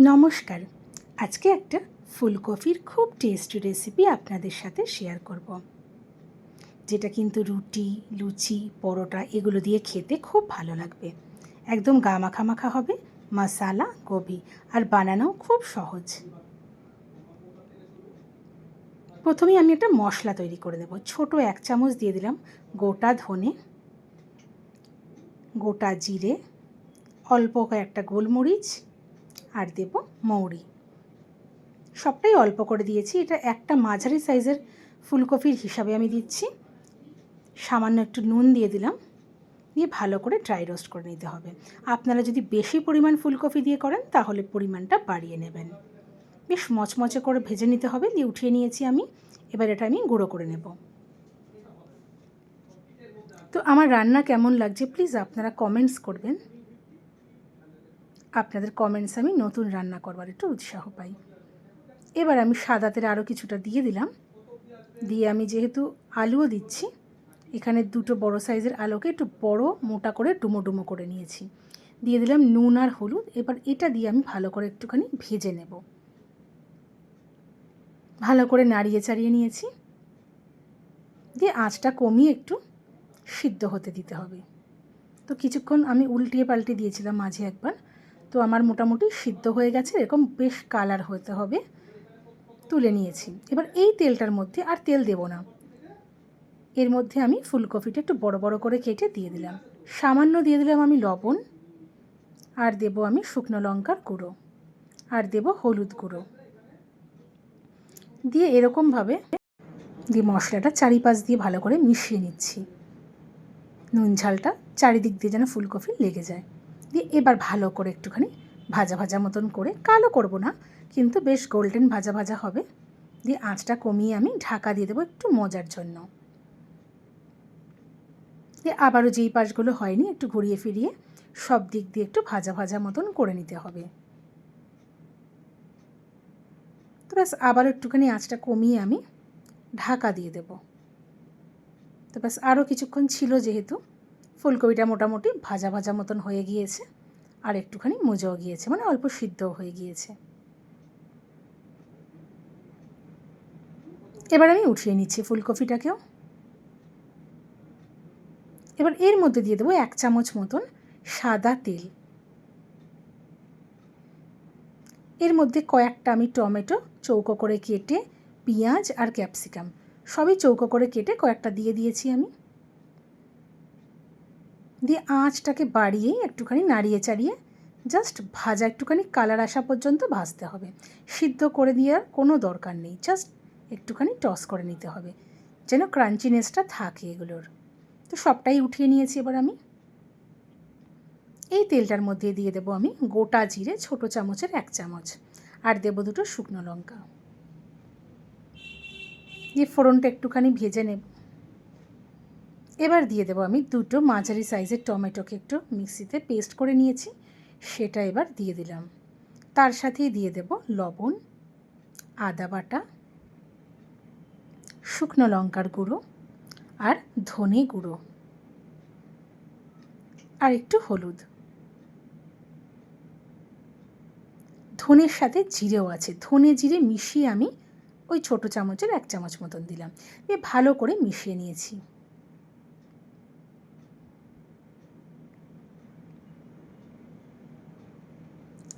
নমস্কার। আজকে একটা ফুলকপির খুব টেস্টি রেসিপি আপনাদের সাথে শেয়ার করব। যেটা কিন্তু রুটি, লুচি, পরোটা এগুলো দিয়ে খেতে খুব ভালো লাগবে। একদম গা মাখা মাখা হবে, মশালা গোবি আর বানানোও খুব সহজ। প্রথমে আমি একটা মশলা তৈরি করে দেবো। ছোট এক চামচ দিয়ে দিলাম গোটা ধনে, গোটা জিরে, অল্প কয়েকটা গোলমরিচ আর দেব মৌরি। সবটাই অল্প করে দিয়েছি। এটা একটা মাঝারি সাইজের ফুলকপির হিসাবে আমি দিচ্ছি। সামান্য একটু নুন দিয়ে দিলাম। দিয়ে ভালো করে ড্রাই রোস্ট করে নিতে হবে। আপনারা যদি বেশি পরিমাণ ফুলকপি দিয়ে করেন, তাহলে পরিমাণটা বাড়িয়ে নেবেন। বেশ মচমচে করে ভেজে নিতে হবে। দিয়ে উঠিয়ে নিয়েছি আমি। এবার এটা আমি গুঁড়ো করে নেব। তো আমার রান্না কেমন লাগছে, প্লিজ আপনারা কমেন্টস করবেন। আপনাদের কমেন্টস আমি নতুন রান্না করবার একটু উৎসাহ পাই। এবার আমি সাদা আরও কিছুটা দিয়ে দিলাম। দিয়ে আমি যেহেতু আলুও দিচ্ছি, এখানে দুটো বড় সাইজের আলুকে একটু বড় মোটা করে ডুমো ডুমো করে নিয়েছি। দিয়ে দিলাম নুন আর হলুদ, এবার এটা দিয়ে আমি ভালো করে একটুখানি ভেজে নেব। ভালো করে নাড়িয়ে চাড়িয়ে নিয়েছি। দিয়ে আঁচটা কমিয়ে একটু সিদ্ধ হতে দিতে হবে। তো কিছুক্ষণ আমি উল্টিয়ে পাল্টে দিয়েছিলাম মাঝে একবার। তো আমার মোটামুটি সিদ্ধ হয়ে গেছে, এরকম বেশ কালার হতে হবে। তুলে নিয়েছি। এবার এই তেলটার মধ্যে আর তেল দেব না। এর মধ্যে আমি ফুলকপিটা একটু বড় বড় করে কেটে দিয়ে দিলাম। সামান্য দিয়ে দিলাম আমি লবণ, আর দেব আমি শুকনো লঙ্কার গুঁড়ো, আর দেব হলুদ গুঁড়ো। দিয়ে এরকমভাবে দিয়ে মশলাটা চারিপাশ দিয়ে ভালো করে মিশিয়ে নিচ্ছি। নুন ঝালটা চারিদিক দিয়ে যেন ফুলকপি লেগে যায়। দিয়ে এবার ভালো করে একটুখানি ভাজা ভাজা মতন করে, কালো করব না, কিন্তু বেশ গোল্ডেন ভাজা ভাজা হবে। দিয়ে আঁচটা কমিয়ে আমি ঢাকা দিয়ে দেবো একটু মজার জন্য। দিয়ে আবারও যেই পাশগুলো হয়নি, একটু ঘুরিয়ে ফিরিয়ে সব দিক দিয়ে একটু ভাজা ভাজা মতন করে নিতে হবে। তো ব্যাস আবার একটুখানি আঁচটা কমিয়ে আমি ঢাকা দিয়ে দেব। তো ব্যাস, আরও কিছুক্ষণ ছিল যেহেতু ফুলকপিটা মোটামুটি ভাজা ভাজা মতন হয়ে গিয়েছে আর একটুখানি মজাও গিয়েছে মানে অল্প সিদ্ধও হয়ে গিয়েছে। এবার আমি উঠিয়ে নিচ্ছি ফুলকপিটাকেও। এবার এর মধ্যে দিয়ে দেবো এক চামচ মতন সাদা তেল। এর মধ্যে কয়েকটা আমি টমেটো চৌকো করে কেটে, পেঁয়াজ আর ক্যাপসিকাম, সবই চৌকো করে কেটে কয়েকটা দিয়ে দিয়েছি আমি। দিয়ে আঁচটাকে বাড়িয়েই একটুখানি নাড়িয়ে চাড়িয়ে জাস্ট ভাজা একটুখানি কালার আসা পর্যন্ত ভাজতে হবে। সিদ্ধ করে দেওয়ার কোনো দরকার নেই জাস্ট একটুখানি টস করে নিতে হবে, যেন ক্রাঞ্চিনেসটা থাকে এগুলোর। তো সবটাই উঠিয়ে নিয়েছি এবার আমি। এই তেলটার মধ্যে দিয়ে দেবো আমি গোটা জিরে ছোট চামচের এক চামচ, আর দেবো দুটো শুকনো লঙ্কা। দিয়ে ফোড়নটা একটুখানি ভেজে নেব। এবার দিয়ে দেবো আমি দুটো মাঝারি সাইজের টমেটোকে একটু মিক্সিতে পেস্ট করে নিয়েছি, সেটা এবার দিয়ে দিলাম। তার সাথেই দিয়ে দেব লবণ, আদা বাটা, শুকনো লঙ্কার গুঁড়ো আর ধনে গুঁড়ো আর একটু হলুদ। ধনের সাথে জিরেও আছে, ধনে জিরে মিশিয়ে আমি ওই ছোটো চামচের এক চামচ মতন দিলাম। দিয়ে ভালো করে মিশিয়ে নিয়েছি।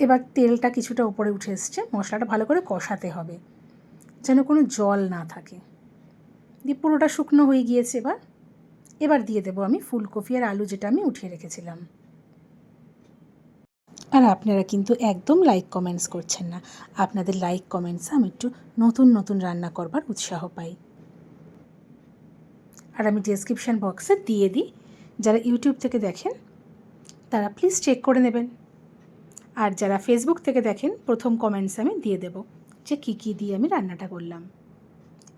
এবার তেলটা কিছুটা উপরে উঠে এসছে, মশলাটা ভালো করে কষাতে হবে, যেন কোনো জল না থাকে। দিয়ে পুরোটা শুকনো হয়ে গিয়েছে এবার। এবার দিয়ে দেবো আমি ফুলকপি আর আলু যেটা আমি উঠিয়ে রেখেছিলাম। আর আপনারা কিন্তু একদম লাইক কমেন্টস করছেন না। আপনাদের লাইক কমেন্টস আমি একটু নতুন নতুন রান্না করবার উৎসাহ পাই। আর আমি ডেসক্রিপশান বক্সে দিয়ে দিই, যারা ইউটিউব থেকে দেখেন, তারা প্লিজ চেক করে নেবেন। আর যারা ফেসবুক থেকে দেখেন, প্রথম কমেন্টস আমি দিয়ে দেব যে কী কী দিয়ে আমি রান্নাটা করলাম।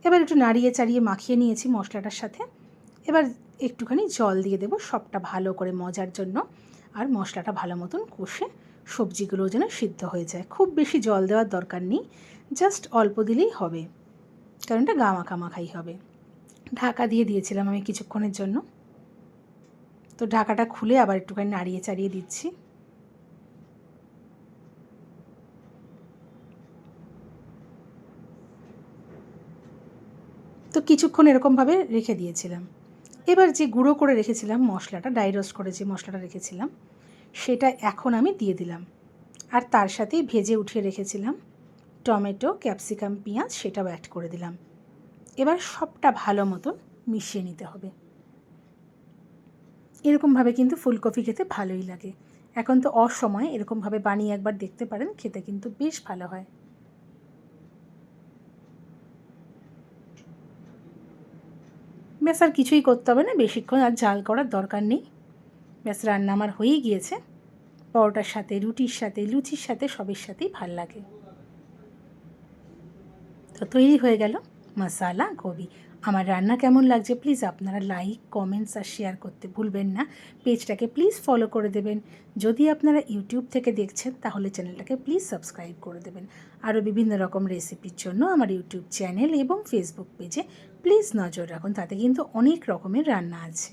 এবার একটু নাড়িয়ে চাড়িয়ে মাখিয়ে নিয়েছি মশলাটার সাথে। এবার একটুখানি জল দিয়ে দেবো সবটা ভালো করে মজার জন্য আর মশলাটা ভালো মতন কষে সবজিগুলো যেন সিদ্ধ হয়ে যায়। খুব বেশি জল দেওয়ার দরকার নেই জাস্ট অল্প দিলেই হবে, কারণ এটা গা মাখা মাখাই হবে। ঢাকা দিয়ে দিয়েছিলাম আমি কিছুক্ষণের জন্য। তো ঢাকাটা খুলে আবার একটুখানি নাড়িয়ে চাড়িয়ে দিচ্ছি। তো কিছুক্ষণ এরকমভাবে রেখে দিয়েছিলাম। এবার যে গুঁড়ো করে রেখেছিলাম মশলাটা ড্রাই রোস্ট করে যে মশলাটা রেখেছিলাম, সেটা এখন আমি দিয়ে দিলাম। আর তার সাথেই ভেজে উঠিয়ে রেখেছিলাম টমেটো, ক্যাপসিকাম, পেঁয়াজ, সেটাও অ্যাড করে দিলাম। এবার সবটা ভালো মতন মিশিয়ে নিতে হবে। এরকমভাবে কিন্তু ফুলকপি খেতে ভালোই লাগে। এখন তো অসময়ে এরকমভাবে বানিয়ে একবার দেখতে পারেন, খেতে কিন্তু বেশ ভালো হয়। ব্যাস আর কিছুই করতে হবে না, বেশিক্ষণ আর জাল করার দরকার নেই। ব্যাস রান্না আমার হয়েই গিয়েছে। পরোটার সাথে, রুটির সাথে, লুচির সাথে, সবের সাথেই ভালো লাগে। তো তৈরি হয়ে গেল মশালা গোবি আমার রান্না কেমন লাগছে প্লিজ আপনারা লাইক কমেন্টস আর শেয়ার করতে ভুলবেন না। পেজটাকে প্লিজ ফলো করে দেবেন। যদি আপনারা ইউটিউব থেকে দেখছেন, তাহলে চ্যানেলটাকে প্লিজ সাবস্ক্রাইব করে দেবেন। আরও বিভিন্ন রকম রেসিপির জন্য আমার ইউটিউব চ্যানেল এবং ফেসবুক পেজে প্লিজ নজর রাখুন। তাতে কিন্তু অনেক রকমের রান্না আছে।